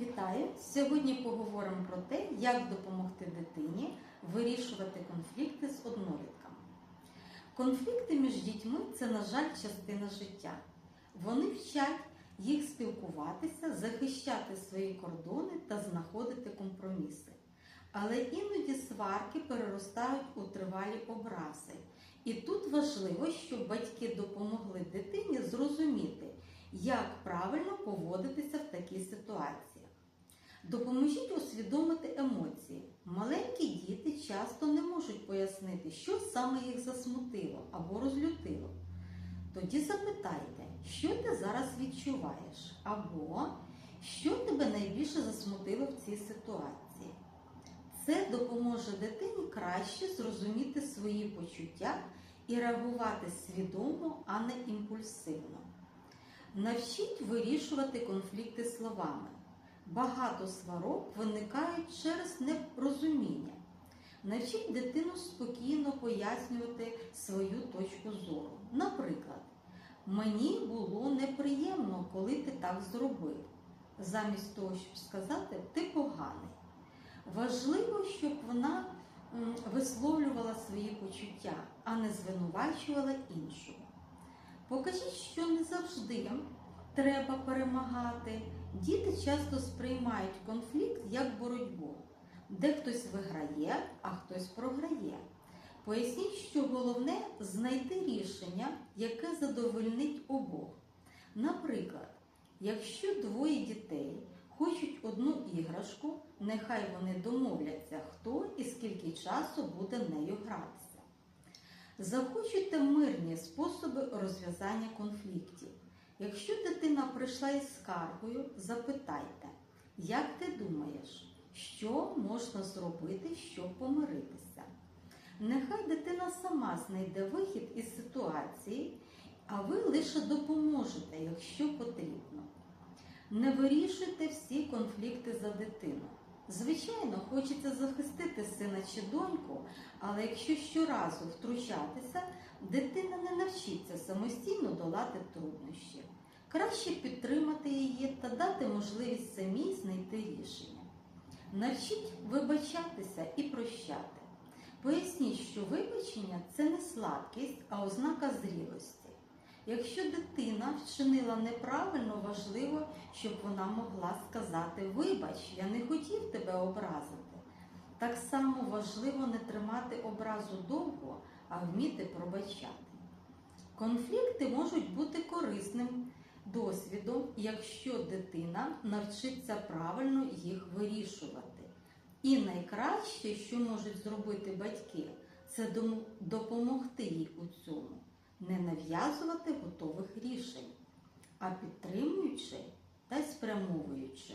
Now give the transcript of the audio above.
Вітаю! Сьогодні поговоримо про те, як допомогти дитині вирішувати конфлікти з однолітками. Конфлікти між дітьми це, на жаль, частина життя. Вони вчать їх спілкуватися, захищати свої кордони та знаходити компроміси. Але іноді сварки переростають у тривалі образи. І тут важливо, щоб батьки допомогли дитині зрозуміти, як правильно поводитися в такій ситуації. Допоможіть усвідомити емоції. Маленькі діти часто не можуть пояснити, що саме їх засмутило або розлютило. Тоді запитайте, що ти зараз відчуваєш, або що тебе найбільше засмутило в цій ситуації. Це допоможе дитині краще зрозуміти свої почуття і реагувати свідомо, а не імпульсивно. Навчіть вирішувати конфлікти словами. Багато сварок виникають через непорозуміння. Навчіть дитину спокійно пояснювати свою точку зору. Наприклад, мені було неприємно, коли ти так зробив. Замість того, щоб сказати, ти поганий. Важливо, щоб вона висловлювала свої почуття, а не звинувачувала іншого. Покажіть, що не треба перемагати. Діти часто сприймають конфлікт як боротьбу, де хтось виграє, а хтось програє. Поясніть, що головне знайти рішення, яке задовольнить обох. Наприклад, якщо двоє дітей хочуть одну іграшку, нехай вони домовляться, хто і скільки часу буде нею гратися. Захочете мирні способи розв'язання конфліктів. Якщо дитина прийшла із скаргою, запитайте, як ти думаєш, що можна зробити, щоб помиритися? Нехай дитина сама знайде вихід із ситуації, а ви лише допоможете, якщо потрібно. Не вирішуйте всі конфлікти за дитину. Звичайно, хочеться захистити сина чи доньку, але якщо щоразу втручатися, дитина не навчиться самостійно долати труднощі. Краще підтримати її та дати можливість самій знайти рішення. Навчіть вибачатися і прощати. Поясніть, що вибачення це не слабкість, а ознака зрілості. Якщо дитина вчинила неправильно, важливо, щоб вона могла сказати Вибач, я не хотів тебе образити. Так само важливо не тримати образу довго, а вміти пробачати. Конфлікти можуть бути корисним досвідом, якщо дитина навчиться правильно їх вирішувати. І найкраще, що можуть зробити батьки, це допомогти їй у цьому, не нав'язувати готових рішень, а підтримуючи та спрямовуючи.